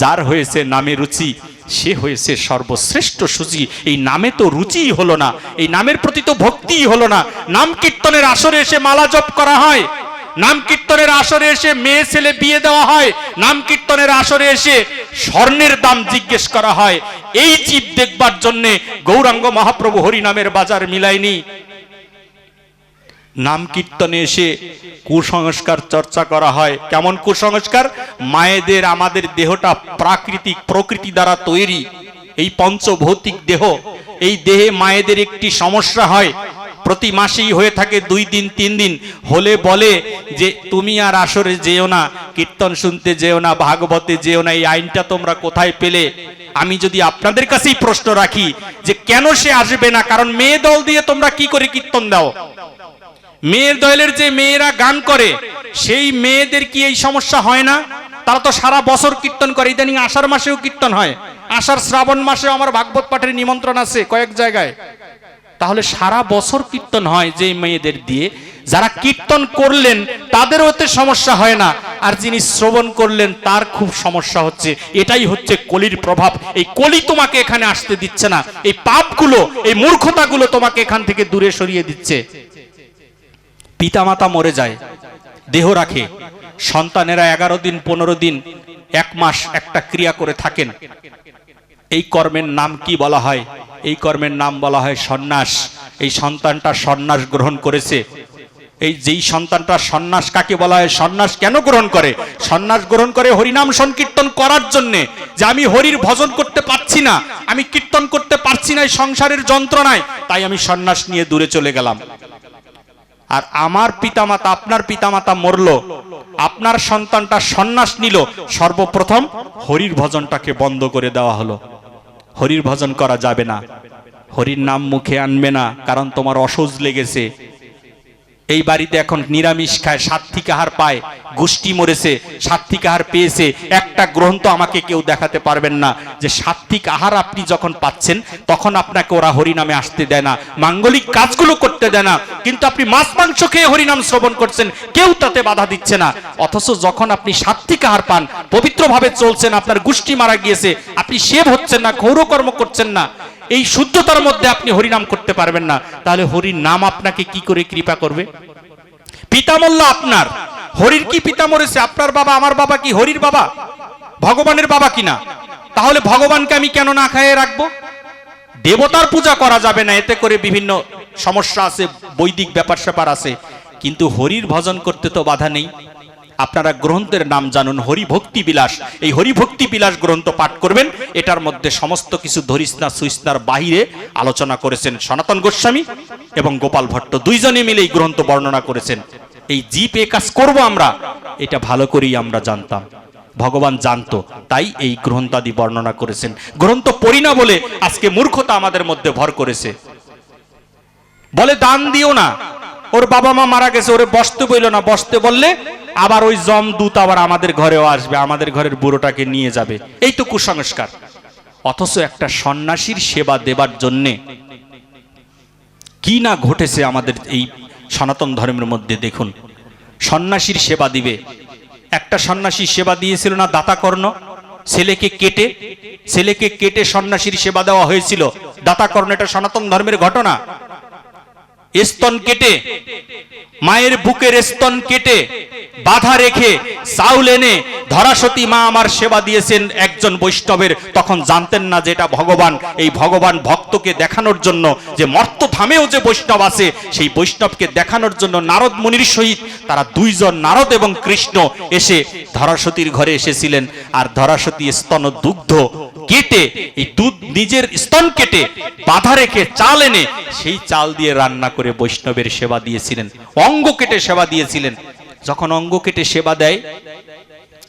যার হয়েছে নামে রুচি, সে হয়েছে সর্বশ্রেষ্ঠ সুচি এই নামে তো রুচিই হলো না, এই নামের প্রতি তো ভক্তিই হলো না। নাম কীর্তনের আসরে এসে মালা জপ করা হয়, নাম কীর্তনের আসরে এসে মেয়ে ছেলে বিয়ে দেওয়া হয়, নাম কীর্তনের আসরে এসে স্বর্ণের দাম জিজ্ঞেস করা হয়। এই জীব দেখবার জন্যে গৌরাঙ্গ মহাপ্রভু হরি নামের বাজার মিলায়নি। নাম কীর্তনে এসে কুসংস্কার চর্চা করা হয়। কেমন কুসংস্কার? মায়েদের, আমাদের দেহটা প্রাকৃতিক, প্রকৃতি দ্বারা তৈরি। এই পঞ্চভৌতিক দেহ, এই দেহে মায়েদের একটি সমস্যা হয়। প্রতি মাসেই হয়ে থাকে দুই দিন, তিন দিন। হলে বলে যে, তুমি আর আসরে যেও না, কীর্তন শুনতে যেও না, ভাগবতে যেও না, এই আইনটা তোমরা কোথায় পেলে? আমি যদি আপনাদের কাছেই প্রশ্ন রাখি যে, কেন সে আসবে না? কারণ মেয়ে দল দিয়ে তোমরা কি করে কীর্তন দাও? মেয়ের দলের যে মেয়েরা গান করে, সেই মেয়েদের কি এই সমস্যা হয় না? তারা তো সারা বছর কীর্তন করে। ইদানিং আষাঢ় মাসেও কীর্তন হয়। আষাঢ় শ্রাবণ মাসেও আমার ভাগবত পাঠের নিমন্ত্রণ আছে কয়েক জায়গায়। তাহলে সারা বছর কীর্তন হয় যে মেয়েদের দিয়ে। যারা কীর্তন করলেন, তাদের ওতে সমস্যা হয় না। আর যিনি শ্রবণ করলেন, তার খুব সমস্যা হচ্ছে। এটাই হচ্ছে কলির প্রভাব। এই কলি তোমাকে এখানে আসতে দিচ্ছে না। এই পাপগুলো, এই মূর্খতাগুলো তোমাকে এখান থেকে দূরে সরিয়ে দিচ্ছে। পিতামাতা মরে যায়, দেহ রাখে। সন্তানেরা এগারো দিন, পনেরো দিন, এক মাস একটা ক্রিয়া করে থাকেন। এই কর্মের নাম কি বলা হয়? এই কর্মের নাম বলা হয় সন্ন্যাস। এই সন্তানটা সন্ন্যাস গ্রহণ করেছে। এই যেই সন্তানটা সন্ন্যাস কাকে বলা হয়? সন্ন্যাস কেন গ্রহণ করে? সন্ন্যাস গ্রহণ করে হরিনাম সংকীর্তন করার জন্যে যে আমি হরির ভজন করতে পারছি না, আমি কীর্তন করতে পারছি না সংসারের যন্ত্রণায়, তাই আমি সন্ন্যাস নিয়ে দূরে চলে গেলাম। আর আমার পিতামাতা, আপনার পিতামাতা মরল, আপনার সন্তানটা সন্ন্যাস নিল, সর্বপ্রথম হরির ভজনটাকে বন্ধ করে দেওয়া হলো। হরির ভজন করা যাবে না। হরির নাম মুখে আনবে না, কারণ তোমার অসুজ লেগেছে। এই বাড়িতে এখন নিরামিষ খায় সাত্বিক আহার পায়, গোষ্ঠী মরেছে সাত্বিক আহার পেয়েছে। একটা গ্রন্থ আমাকে কেউ দেখাতে পারবেন না যে সাত্বিক আহার আপনি যখন পাচ্ছেন, তখন আপনাকে ওরা হরিনামে আসতে দেয় না। মাঙ্গলিক কাজগুলো করতে দেয় না, কিন্তু আপনি মাছ মাংস খেয়ে হরিনাম শ্রবণ করছেন, কেউ তাতে বাধা দিচ্ছে না। অথচ যখন আপনি সাত্বিক আহার পান, পবিত্রভাবে চলছেন, আপনার গোষ্ঠী মারা গিয়েছে, আপনি সেব হচ্ছেন না, ঘৌরকর্ম করছেন না। এই শুদ্ধতার মধ্যে আপনি হরিনাম করতে পারবেন না। তাহলে হরির নাম আপনাকে কি করে কৃপা করবে? পিতামল্য আপনার। হরির কি পিতা মরেছে আপনার বাবা, আমার বাবা কি হরির বাবা? ভগবানের বাবা কিনা? তাহলে ভগবানকে আমি কেন না খাইয়ে রাখব? দেবতার পূজা করা যাবে না, এতে করে বিভিন্ন সমস্যা আছে, বৈদিক ব্যাপার স্যাপার আছে। কিন্তু হরির ভজন করতে তো বাধা নেই। আপনারা গ্রন্থের নাম জানুন হরিভক্তি বিলাস। এই হরিভক্তি বিলাস গ্রন্থ পাঠ করবেন। এটার মধ্যে সমস্ত কিছু ধরিসনা সুইসনার বাহিরে আলোচনা করেছেন সনাতন গোস্বামী এবং গোপাল ভট্ট। দুইজনে মিলে এই গ্রন্থ বর্ণনা করেছেন। এই জীব এ কাজ করব আমরা, এটা ভালো করেই আমরা জানতাম। ভগবান জানতো, তাই এই গ্রন্থাদি বর্ণনা করেছেন। গ্রন্থ পড়ি না বলে আজকে মূর্খতা আমাদের মধ্যে ভর করেছে। বলে দান দিও না ওর বাবা মা মারা গেছে, ওরে বসতে বইল না। বসতে বললে, আবার ওই জম দূত আবার আমাদের ঘরেও আসবে, আমাদের ঘরের বুড়োটাকে নিয়ে যাবে। এই তো কুসংস্কার। অথচ একটা সন্ন্যাসীর সেবা দেবার জন্যে কি না ঘটেছে আমাদের এই সনাতন ধর্মের মধ্যে, দেখুন। সন্ন্যাসীর সেবা দিবে। একটা সন্ন্যাসী সেবা দিয়েছিল না দাতা কর্ণ ছেলেকে কেটে ছেলেকে কেটে সন্ন্যাসীর সেবা দেওয়া হয়েছিল। দাতা কর্ণ এটা সনাতন ধর্মের ঘটনা। স্তন কেটে, মায়ের বুকের স্তন কেটে, বাধা রেখে, চাউল এনে ধরাসতী মা আমার সেবা দিয়েছেন একজন বৈষ্ণবের। তখন জানতেন না যে এটা ভগবান। এই ভগবান ভক্তকে দেখানোর জন্য যে মর্ত ধামেও যে বৈষ্ণব আছে, সেই বৈষ্ণবকে দেখানোর জন্য নারদ মুনির সহিত তারা দুইজন নারদ এবং কৃষ্ণ এসে ধরাসতীর ঘরে এসেছিলেন। আর ধরাসতী স্তন দুগ্ধ কেটে, এই দুধ নিজের স্তন কেটে, বাধা রেখে চাল এনে সেই চাল দিয়ে রান্না করে বৈষ্ণবের সেবা দিয়েছিলেন, অঙ্গ কেটে সেবা দিয়েছিলেন। যখন অঙ্গ কেটে সেবা দেয়,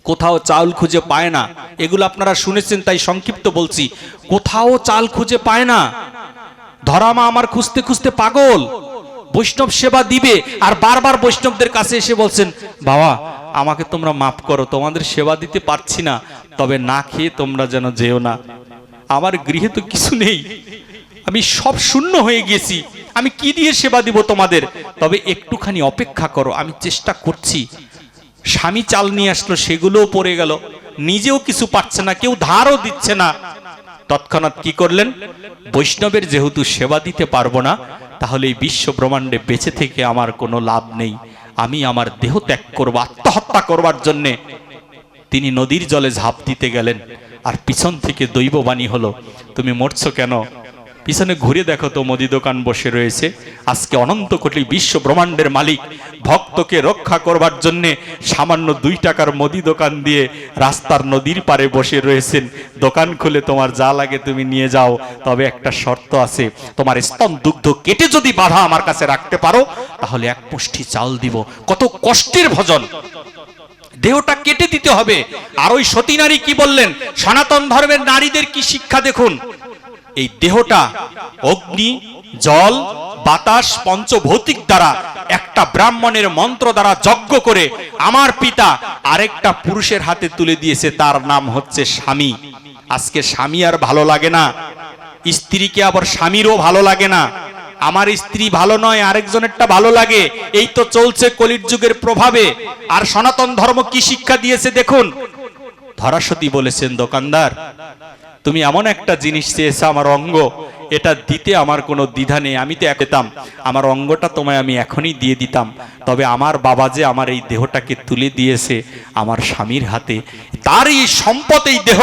কোথাও চাল খুঁজে পায় না। এগুলো আপনারা শুনেছেন, তাই সংক্ষিপ্ত বলছি। কোথাও চাল খুঁজে পায় না। ধরামা আমার খুঁজতে খুঁজতে পাগল। বৈষ্ণব সেবা দিবে, আর বারবার বৈষ্ণবদের কাছে এসে বলছেন, বাবা, আমাকে তোমরা মাফ করো, তোমাদের সেবা দিতে পারছি না। তবে না খেয়ে তোমরা যেন যেও না। আমার গৃহে তো কিছু নেই। আমি সব শূন্য হয়ে গেছি। আমি কি দিয়ে সেবা দিব তোমাদের? তবে একটুখানি অপেক্ষা করো, আমি চেষ্টা করছি। স্বামী চাল নিয়ে আসলো, সেগুলোও পড়ে গেল। নিজেও কিছু পাচ্ছে না, কেউ ধারও দিচ্ছে না। তৎক্ষণাৎ কি করলেন? বৈষ্ণবের যেহেতু সেবা দিতে পারব না, তাহলে এই বিশ্ব ব্রহ্মাণ্ডে বেঁচে থেকে আমার কোনো লাভ নেই। আমি আমার দেহ ত্যাগ করব, আত্মহত্যা করবার জন্যে। তিনি নদীর জলে ঝাঁপ দিতে গেলেন। আর পিছন থেকে দৈববাণী হলো, তুমি মরছো কেন? পিছনে ঘুরে দেখো তো মুদি দোকান বসে রয়েছে। আজকে অনন্ত কোটি বিশ্ব ব্রহ্মাণ্ডের মালিক। ভক্তকে রক্ষা করবার জন্যে সামান্য দুই টাকার মুদি দোকান দিয়ে রাস্তার নদীর পারে বসে রয়েছেন। দোকান খুলে তোমার যা লাগে তুমি নিয়ে যাও। তবে একটা শর্ত আছে, তোমার স্তন দুগ্ধ কেটে যদি বাধা আমার কাছে রাখতে পারো, তাহলে এক মুষ্টি চাল দিব। কত কষ্টের ভজন! দেহটা কেটে দিতে হবে। আর ওই সতী নারী কি বললেন? সনাতন ধর্মের নারীদের কি শিক্ষা দেখুন? এই দেহটা অগ্নি, জল, বাতাস, পঞ্চভৌতিক দ্বারা একটা ব্রাহ্মণের মন্ত্র দ্বারা যজ্ঞ করে আমার পিতা আরেকটা পুরুষের হাতে তুলে দিয়েছে, তার নাম হচ্ছে স্বামী। আজকে স্বামী আর ভালো লাগে না। স্ত্রীকে আবার স্বামীরও ভালো লাগে না। আমার স্ত্রী ভালো নয়, আরেকজনেরটা ভালো লাগে। এই তো চলছে কলির যুগের প্রভাবে। আর সনাতন ধর্ম কি শিক্ষা দিয়েছে দেখুন। ধরাসতী বলেছেন, দোকানদার, তুমি এমন একটা জিনিস চেয়েছো আমার অঙ্গ। এটা দিতে আমার কোনো দ্বিধা নেই, আমি তো পেতাম। আমার অঙ্গটা তোমায় আমি এখনই দিয়ে দিতাম। তবে আমার বাবা যে আমার এই দেহটাকে তুলে দিয়েছে আমার স্বামীর হাতে তার এই সম্পদ এই দেহ।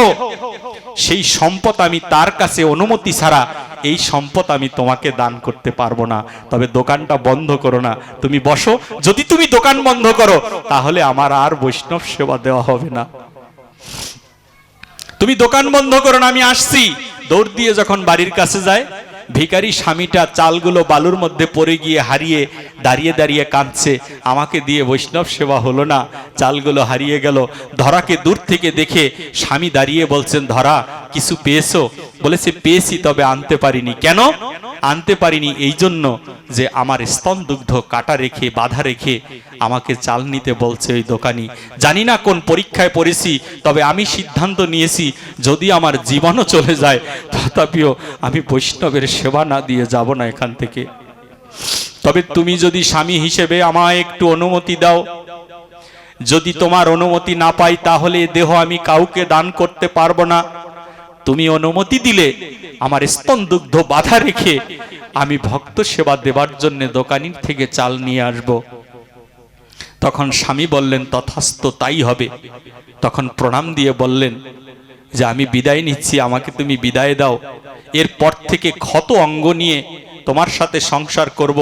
সেই সম্পদ আমি তার কাছে অনুমতি ছাড়া এই সম্পদ আমি তোমাকে দান করতে পারব না। তবে দোকানটা বন্ধ করো না। তুমি বসো। যদি তুমি দোকান বন্ধ করো, তাহলে আমার আর বৈষ্ণব সেবা দেওয়া হবে না। তুমি দোকান বন্ধ করো না, আমি আসছি। দৌড় দিয়ে যখন বাড়ির কাছে যায় ভিখারি স্বামীটা চালগুলো বালুর মধ্যে পড়ে গিয়ে হারিয়ে দাঁড়িয়ে দাঁড়িয়ে কাঁদছে। আমাকে দিয়ে বৈষ্ণব সেবা হলো না। চালগুলো হারিয়ে গেল। ধরাকে দূর থেকে দেখে স্বামী দাঁড়িয়ে বলছেন, ধরা, কিছু পেয়েছ? বলেছে, পেয়েছি, তবে আনতে পারিনি। কেন? আনতে পারিনি এই জন্য যে আমার স্তন দুগ্ধ কাটা রেখে, বাধা রেখে আমাকে চাল নিতে বলছে ওই দোকানি। জানি না কোন পরীক্ষায় পড়েছি, তবে আমি সিদ্ধান্ত নিয়েছি, যদি আমার জীবনও চলে যায়, তথাপিও আমি বৈষ্ণবের সেবা না দিয়ে যাব না এখান থেকে। তবে তুমি যদি স্বামী হিসেবে আমায় একটু অনুমতি দাও। যদি তোমার অনুমতি না পাই তাহলে দেহ আমি কাউকে দান করতে পারব না। তুমি অনুমতি দিলে আমার স্তন দুগ্ধ বাধা রেখে আমি ভক্ত সেবা দেবার জন্য দোকানির থেকে চাল নিয়ে আসব। তখন স্বামী বললেন তথাস্ত তাই হবে। তখন প্রণাম দিয়ে বললেন যে আমি বিদায় নিচ্ছি আমাকে তুমি বিদায় দাও। এরপর থেকে ক্ষত অঙ্গ নিয়ে তোমার সাথে সংসার করব।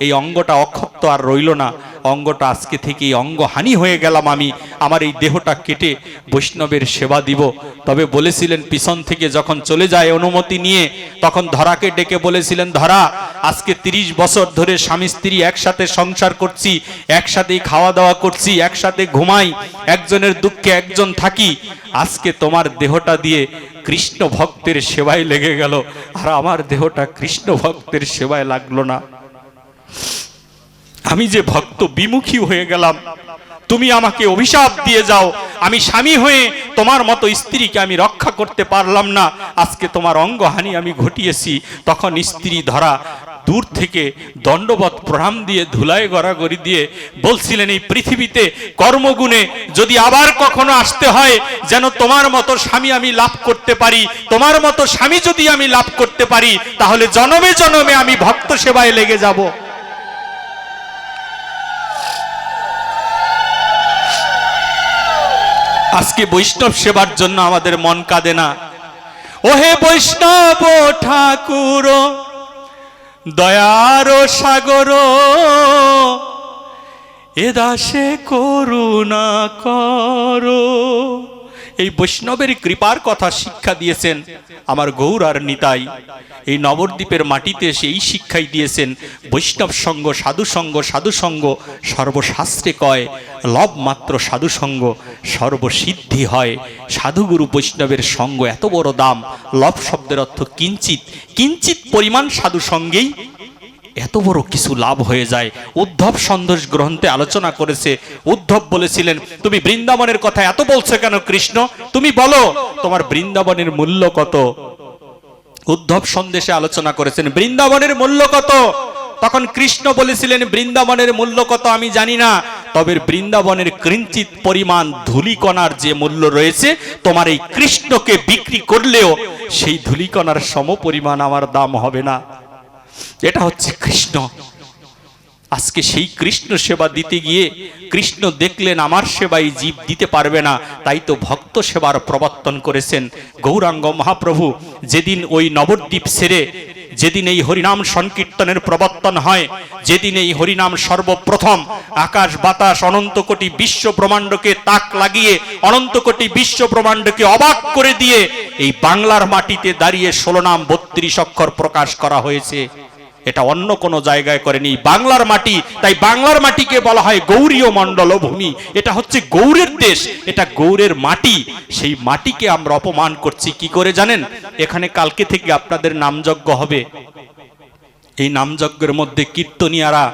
এই অঙ্গটা অক্ষত আর রইল না। অঙ্গটা আজকে থেকে এই অঙ্গ হানি হয়ে গেলাম আমি। আমার এই দেহটা কেটে বৈষ্ণবের সেবা দিব। তবে বলেছিলেন, পিছন থেকে যখন চলে যায় অনুমতি নিয়ে, তখন ধরাকে ডেকে বলেছিলেন, ধরা, আজকে ৩০ বছর ধরে স্বামী স্ত্রী একসাথে সংসার করছি, একসাথেই খাওয়া দাওয়া করছি, একসাথে ঘুমাই, একজনের দুঃখে একজন থাকি। আজকে তোমার দেহটা দিয়ে কৃষ্ণ ভক্তের সেবায় লেগে গেল। আর আমার দেহটা কৃষ্ণ ভক্তের সেবায় লাগল না। আমি যে ভক্ত বিমুখী হয়ে গেলাম তুমি আমাকে অভিশাপ দিয়ে যাও। আমি স্বামী হয়ে তোমার মতো স্ত্রীকে আমি রক্ষা করতে পারলাম না। আজকে তোমার অঙ্গহানি আমি ঘটিয়েছি। তখন স্ত্রী ধরা দূর থেকে দণ্ডবত প্রণাম দিয়ে, ধুলায় গড়াগড়ি দিয়ে বলছিলেন, এই পৃথিবীতে কর্মগুণে যদি আবার কখনো আসতে হয়, যেন তোমার মতো স্বামী আমি লাভ করতে পারি। তোমার মতো স্বামী যদি আমি লাভ করতে পারি, তাহলে জনমে জনমে আমি ভক্ত সেবায় লেগে যাব। আজকে বৈষ্ণব সেবার জন্য আমাদের মন কাঁদে না। ওহে বৈষ্ণব ঠাকুর, দয়ার সাগর, এ দাসে করুণা করো। এই বৈষ্ণবের কৃপার কথা শিক্ষা দিয়েছেন আমার গৌর আর নিতাই। এই নবদ্বীপের মাটিতে এসে এই শিক্ষাই দিয়েছেন, বৈষ্ণব সঙ্গ, সাধু সঙ্গ সাধু সঙ্গ, সর্বশাস্ত্রে কয়, লব মাত্র সাধু সঙ্গ, সর্বসিদ্ধি হয়। সাধুগুরু বৈষ্ণবের সঙ্গ এত বড় দাম, লব শব্দের অর্থ কিঞ্চিত। কিঞ্চিত পরিমাণ সাধু সঙ্গেই এত বড় কিছু লাভ হয়ে যায়। উদ্ধব সন্দেশ গ্রন্থে আলোচনা করেছে। উদ্ধব বলেছিলেন, তুমি বৃন্দাবনের কথা এত বলছো কেন কৃষ্ণ? তুমি বলো, তোমার বৃন্দাবনের মূল্য কত? উদ্ধব সন্দেশে আলোচনা করেছেন, বৃন্দাবনের মূল্য কত? তখন কৃষ্ণ বলেছিলেন, বৃন্দাবনের মূল্য কত আমি জানি না। তবে বৃন্দাবনের কিঞ্চিত পরিমাণ ধুলিকণার যে মূল্য রয়েছে, তোমার এই কৃষ্ণকে বিক্রি করলেও সেই ধুলিকণার সম পরিমাণ আমার দাম হবে না। এটা হচ্ছে কৃষ্ণ। আজকে সেই কৃষ্ণ সেবা দিতে গিয়ে কৃষ্ণ দেখলেন, আমার সেবাই জীব দিতে পারবে না। তাই তো ভক্ত সেবার প্রবর্তন করেছেন। গৌরাঙ্গ মহাপ্রভু, যেদিন ওই নবদ্বীপ সেরে, যেদিন এই হরিনাম সংকীর্তনের প্রবর্তন হয়, যেদিন এই হরিনাম সর্বপ্রথম আকাশ, বাতাস, অনন্ত কোটি বিশ্ব ব্রহ্মাণ্ডকে তাক লাগিয়ে, অনন্ত কোটি বিশ্ব ব্রহ্মাণ্ডকে অবাক করে দিয়ে এই বাংলার মাটিতে দাঁড়িয়ে ষোলো নাম বত্রিশ অক্ষর প্রকাশ করা হয়েছে। এটা অন্য কোনো জায়গায় করেনি। বাংলার মাটি, তাই বাংলার মাটিকে বলা হয় গৌরীয় মণ্ডল ভূমি এটা হচ্ছে গৌরের দেশ, এটা গৌরের মাটি। সেই মাটিকে আমরা অপমান করছি, কি করে জানেন? এখানে কালকে থেকে আপনাদের নামযজ্ঞ হবে। এই নামযজ্ঞের মধ্যে কীর্তনিয়ারা,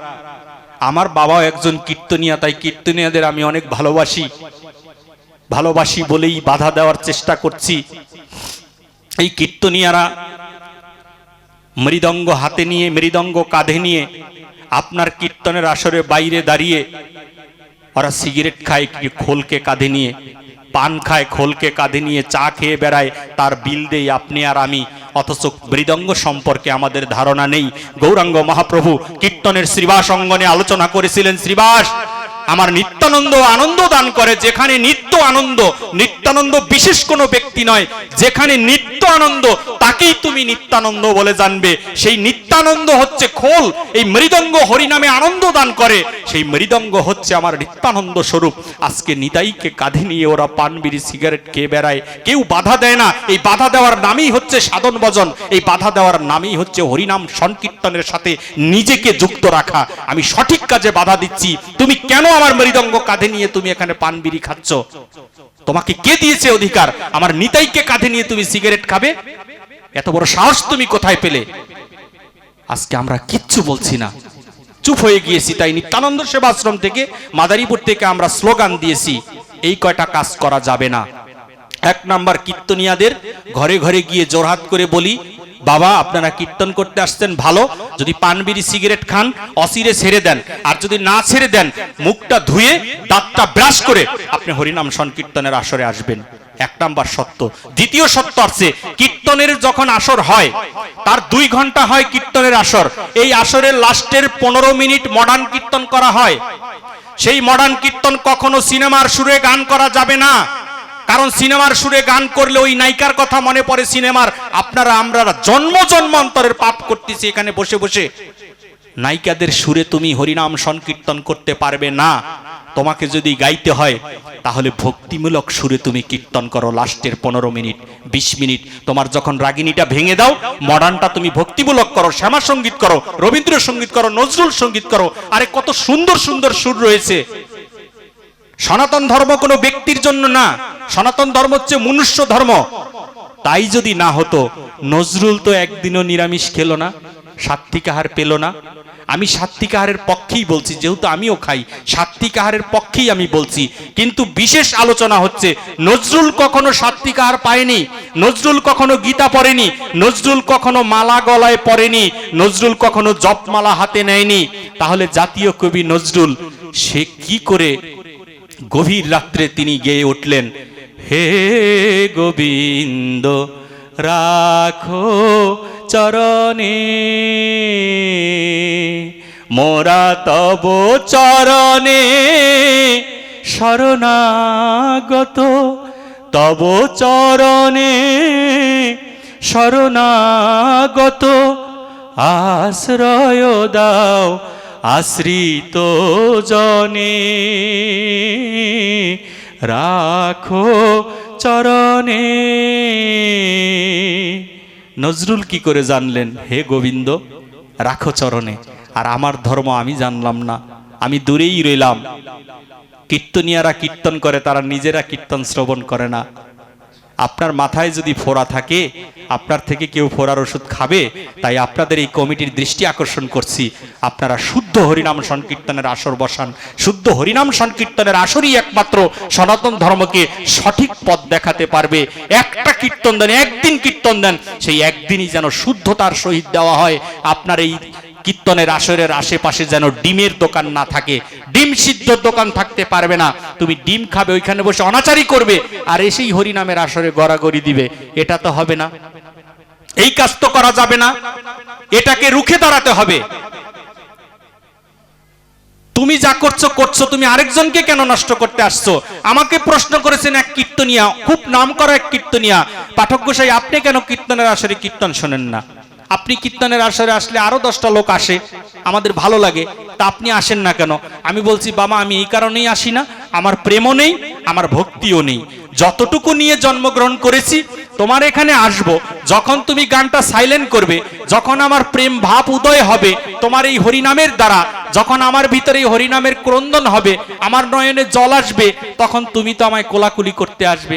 আমার বাবাও একজন কীর্তনিয়া, তাই কীর্তনিয়াদের আমি অনেক ভালোবাসি। ভালোবাসি বলেই বাধা দেওয়ার চেষ্টা করছি। এই কীর্তনিয়ারা মৃদঙ্গ হাতে নিয়ে, মৃদঙ্গ কাঁধে নিয়ে আপনার কীর্তনের আসরে বাইরে দাঁড়িয়ে ওরা সিগারেট খায় খোলকে কাঁধে নিয়ে, পান খায়, খোলকে কাঁধে নিয়ে, চা খেয়ে বেড়ায়, তার বিল দেই আপনি আর আমি, অথচ মৃদঙ্গ সম্পর্কে আমাদের ধারণা নেই। গৌরাঙ্গ মহাপ্রভু কীর্তনের শ্রীবাস অঙ্গনে আলোচনা করেছিলেন, শ্রীবাস! আমার নিত্যানন্দ আনন্দ দান করে, যেখানে নিত্য আনন্দ, নিত্যানন্দ বিশেষ কোনো ব্যক্তি নয়, যেখানে নিত্য আনন্দ, তাকেই তুমি নিত্যানন্দ বলে জানবে। সেই নিত্যানন্দ হচ্ছে খোল, এই মৃদঙ্গ হরিনামে আনন্দ দান করে। সেই মৃদঙ্গ হচ্ছে আমার নিত্যানন্দ স্বরূপ। আজকে নিতাইকে কাঁধে নিয়ে ওরা পান বিড়ি সিগারেট খেয়ে বেড়ায়। কেউ বাধা দেয় না। এই বাধা দেওয়ার নামই হচ্ছে সাধন ভজন। এই বাধা দেওয়ার নামই হচ্ছে হরিনাম সংকীর্তনের সাথে নিজেকে যুক্ত রাখা। আমি সঠিক কাজে বাধা দিচ্ছি। তুমি কেন আমার মৃদঙ্গ কাঁধে নিয়ে তুমি এখানে পান বিড়ি খাচ্ছ। তোমাকে কে দিয়েছে অধিকার? আমার নিতাইকে কাঁধে নিয়ে তুমি সিগারেট খাবে? এত বড় সাহস তুমি কোথায় পেলে? আজকে আমরা কিচ্ছু বলছি না। চুপ হয়ে গিয়েছি তাই নিত্যানন্দ সেবাশ্রম থেকে, মাদারীপুর থেকে আমরা স্লোগান দিয়েছি, এই কয়টা কাজ করা যাবে না। এক নাম্বার কীর্তনিয়াদের ঘরে ঘরে গিয়ে জোরহাত করে বলি বাবা, আপনারা কীর্তন করতে আসছেন ভালো। যদি পান বিড়ি সিগারেট খান অসিরে ছেড়ে দেন। আর যদি না ছেড়ে দেন, মুখটা ধুয়ে দাঁতটা ব্রাশ করে আপনি হরিনাম সংকীর্তনের আসরে আসবেন। এক নাম্বার সত্য। দ্বিতীয় সত্য আছে কীর্তনের যখন আসর হয়, তার দুই ঘণ্টা হয় কীর্তনের আসর। এই আসরের লাস্টের পনেরো মিনিট মডার্ন কীর্তন করা হয়। সেই মডার্ন কীর্তন কখনো সিনেমার সুরে গান করা যাবে না। কারণ সিনেমার সুরে গান করলে ওই নায়িকার কথা মনে পড়ে সিনেমার। আপনারা, আমরা জন্ম জন্মান্তরের পাপ করতেছি এখানে বসে বসে। নায়িকাদের সুরে তুমি হরিনাম সংকীর্তন করতে পারবে না। তোমাকে যদি গাইতে হয়, তাহলে ভক্তিমূলক সুরে তুমি কীর্তন করো লাস্টের পনেরো মিনিট, বিশ মিনিট। তোমার যখন রাগিনীটা ভেঙে দাও, মডার্নটা তুমি ভক্তিমূলক করো, শ্যামা সংগীত করো রবীন্দ্র সংগীত করো, নজরুল সংগীত করো। আরে কত সুন্দর সুন্দর সুর রয়েছে। সনাতন ধর্ম কোনো ব্যক্তির জন্য না। সনাতন ধর্ম হচ্ছে মনুষ্য ধর্ম। তাই যদি না হতো, নজরুল তো একদিনও নিরামিষ খেলো না সাত্বিক আহার পেল না। আমি সাত্বিক আহারের পক্ষেই বলছি, যেহেতু আমিও খাই সাত্বিক আহারের পক্ষেই আমি বলছি। কিন্তু বিশেষ আলোচনা হচ্ছে, নজরুল কখনো সাত্বিক আহার পায়নি, নজরুল কখনো গীতা পড়েনি, নজরুল কখনো মালা গলায় পড়েনি, নজরুল কখনো জপমালা হাতে নেয়নি। তাহলে জাতীয় কবি নজরুল, সে কি করে গভীর রাত্রে তিনি গেয়ে উঠলেন, হে গোবিন্দ, রাখো চরণে। মোরা তব চরণে শরণাগত, তব চরণে শরণাগত। আশ্রয় দাও আশ্রিত জনে, রাখো চরণে। নজরুল কি করে জানলেন? হে গোবিন্দ, রাখো চরণে। আর আমার ধর্ম আমি জানলাম না, আমি দূরেই রইলাম। কীর্তনিয়ারা কীর্তন করে, তারা নিজেরা কীর্তন শ্রবণ করে না। আপনার মাথায় যদি ফোড়া থাকে, আপনার থেকে কেউ ফোড়ার ওষুধ খাবে, তাই আপনাদের এই কমিটির দৃষ্টি আকর্ষণ করছি। আপনারা শুদ্ধ হরিনাম সংকীর্তনের আসর বসান। শুদ্ধ হরিনাম সংকীর্তনের আসরই একমাত্র সনাতন ধর্মকে সঠিক পথ দেখাতে পারবে। একটা কীর্তন দেন, একদিন কীর্তন দেন, সেই একদিনই যেন শুদ্ধতার সহিত দেওয়া হয়। আপনার এই কীর্তনের আসরের আশেপাশে যেন ডিমের দোকান না থাকে। ডিম সিদ্ধ দোকান থাকতে পারবে না। তুমি ডিম খাবে, ওইখানে বসে অনাচারি করবে, আর এসেই হরিনামের আসরে গড়াগড়ি দিবে। এটা তো হবে না। এই কাজ তো করা যাবে না। এটাকে রুখে দাঁড়াতে হবে। তুমি যা করছ করছ। তুমি আরেকজনকে কেন নষ্ট করতে আসছো? আমাকে প্রশ্ন করেছেন এক কীর্তনিয়া, খুব নাম করা এক কীর্তনিয়া। পাঠক গোসাই, আপনি কেন কীর্তনের আসরে কীর্তন শোনেন না? আপনি কীর্তনের আসরে আসলে আরও দশটা লোক আসে, আমাদের ভালো লাগে, তা আপনি আসেন না কেন? আমি বলছি, বাবা, আমি এই কারণেই আসি না, আমার প্রেমও নেই, আমার ভক্তিও নেই। যতটুকু নিয়ে জন্মগ্রহণ করেছি, তোমার এখানে আসব, যখন তুমি গানটা সাইলেন্ট করবে, যখন আমার প্রেম ভাব উদয় হবে, তোমার এই হরিনামের দ্বারা, যখন আমার ভিতরে এই হরিনামের ক্রন্দন হবে, আমার নয়নে জল আসবে, তখন তুমি তো আমায় কোলাকুলি করতে আসবে।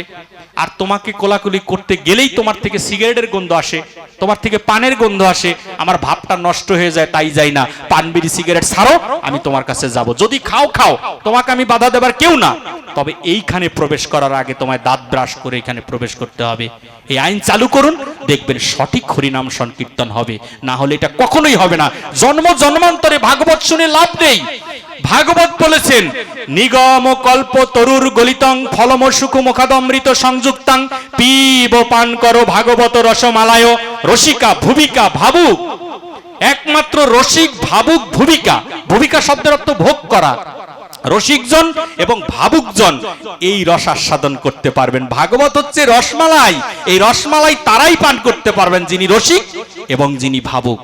আর তোমাকে কোলাকুলি করতে গেলেই তোমার থেকে সিগারেটের গন্ধ আসে, তোমার থেকে পানের গন্ধ আসে, আমার ভাবটা নষ্ট হয়ে যায়, তাই যাই না। পান বিড়ি, সিগারেট ছাড়ো, আমি তোমার কাছে যাব। যদি খাও খাও, তোমাকে আমি বাধা দেবার কেউ না। তবে এইখানে প্রবেশ করার আগে তোমায় দাঁত ব্রাশ করে এখানে প্রবেশ করতে হবে। এই আইন চালু করুন, দেখবেন সঠিক হরিনাম সংকীর্তন হবে। না হলে এটা কখনোই হবে না। জন্ম জন্মান্তরে ভাগবত শুনে লাভ নেই। ভাগবত বলেছেন, নিগম কল্প তরুর গলিতং, ফলম সুখ মুখাদমৃত সংযুক্তাং, পিব পান করো ভাগবত রসমালায়, রসিকা ভূমিকা ভাবুক। একমাত্র রসিক ভাবুক ভূমিকা ভূমিকা শব্দের অর্থ ভোগ করা। রসিকজন এবং ভাবুকজন এই রস আস্বাদন করতে পারবেন। ভাগবত হচ্ছে রসমালাই। এই রসমালাই তারাই পান করতে পারবেন যিনি রসিক এবং যিনি ভাবুক।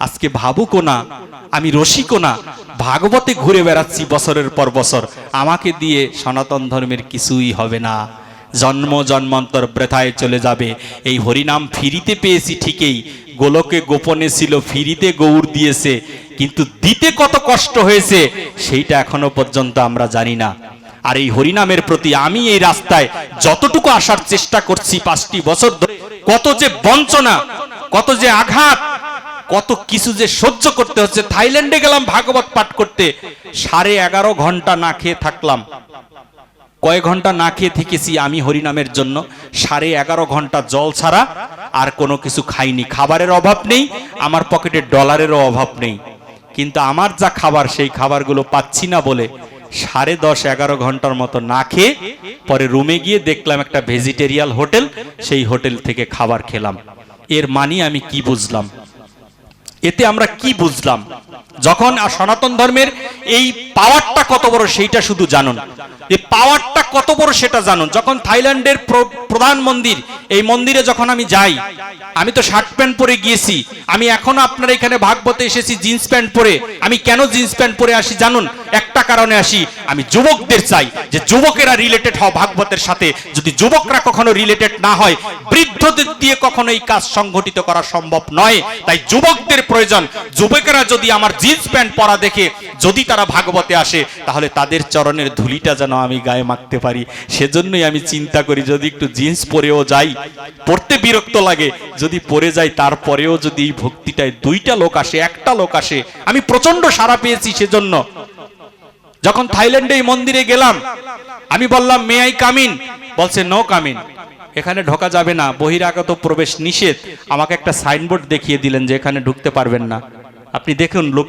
আজকে ভাবুকও না, আমি রসিকও না। ভাগবতে ঘুরে বেড়াচ্ছি বছরের পর বছর। আমাকে দিয়ে সনাতন ধর্মের কিছুই হবে না। জন্ম জন্মান্তর বৃথায় চলে যাবে। এই হরিনাম ফিরিতে পেয়েছি ঠিকই। গোলকে গোপনে ছিল, ফিরিতে গৌর দিয়েছে। কিন্তু দিতে কত কষ্ট হয়েছে সেইটা এখনও পর্যন্ত আমরা জানি না। আর এই হরিনামের প্রতি আমি এই রাস্তায় যতটুকু আসার চেষ্টা করছি পাঁচটি বছর ধরে, কত যে বঞ্চনা, কত যে আঘাত, কত কিছু যে সহ্য করতে হচ্ছে, থাইল্যান্ডে গেলাম ভাগবত পাঠ করতে, সাড়ে এগারো ঘণ্টা না খেয়ে থাকলাম। কয় ঘণ্টা না খেয়ে থেকেছি আমি হরিনামের জন্য, সাড়ে এগারো ঘণ্টা জল ছাড়া আর কোনো কিছু খাইনি। খাবারের অভাব নেই, আমার পকেটে ডলারেরও অভাব নেই। কিন্তু আমার যা খাবার, সেই খাবারগুলো পাচ্ছি না বলে সাড়ে দশ, এগারো ঘণ্টার মতো না খেয়ে পরে রুমে গিয়ে দেখলাম একটা ভেজিটেরিয়াল হোটেল, সেই হোটেল থেকে খাবার খেলাম। এর মানি আমি কি বুঝলাম? এতে আমরা কি বুঝলাম? যখন সনাতন ধর্মের এই পাওয়ারটা কত বড় সেইটা শুধু জানুন। এই পাওয়ারটা কত বড় সেটা জানুন। যখন থাইল্যান্ডের প্রধান মন্দির, এই মন্দিরে যখন আমি যাই, আমি তো শার্ট প্যান্ট পরে গিয়েছি। আমি এখনও আপনার এখানে ভাগবতে এসেছি, জিন্স প্যান্ট পরে। আমি কেন জিন্স প্যান্ট পরে আসি জানুন? একটা কারণে আসি, আমি যুবকদের চাই যে যুবকেরা রিলেটেড হওয়া ভাগবতের সাথে। যদি যুবকরা কখনো রিলেটেড না হয়, বৃদ্ধদের দিয়ে কখনো এই কাজ সংগঠিত করা সম্ভব নয়। তাই যুবকদের প্রয়োজন। যুবকেরা যদি আমার জিন্স প্যান্ট পরা দেখে যদি তারা ভাগবতে আসে, তাহলে তাদের চরণের ধুলিটা যেন আমি গায়ে মাখতে পারি। সেজন্যই আমি চিন্তা করি, যদি একটু জিন্স পরেও যাই পড়তে বিরক্ত লাগে, যদি পরে যাই, তারপরেও যদি এই ভক্তিটায় দুইটা লোক আসে, একটা লোক আসে, আমি প্রচণ্ড সাড়া পেয়েছি সেজন্য। যখন থাইল্যান্ডে এই মন্দিরে গেলাম, আমি বললাম মে আই কামিন বলছে নো কামিন এখানে ঢোকা যাবে না। বহিরাগত প্রবেশ নিষেধ। আমাকে একটা সাইনবোর্ড দেখিয়ে দিলেন যে এখানে ঢুকতে পারবেন না। আপনি দেখুন লোকে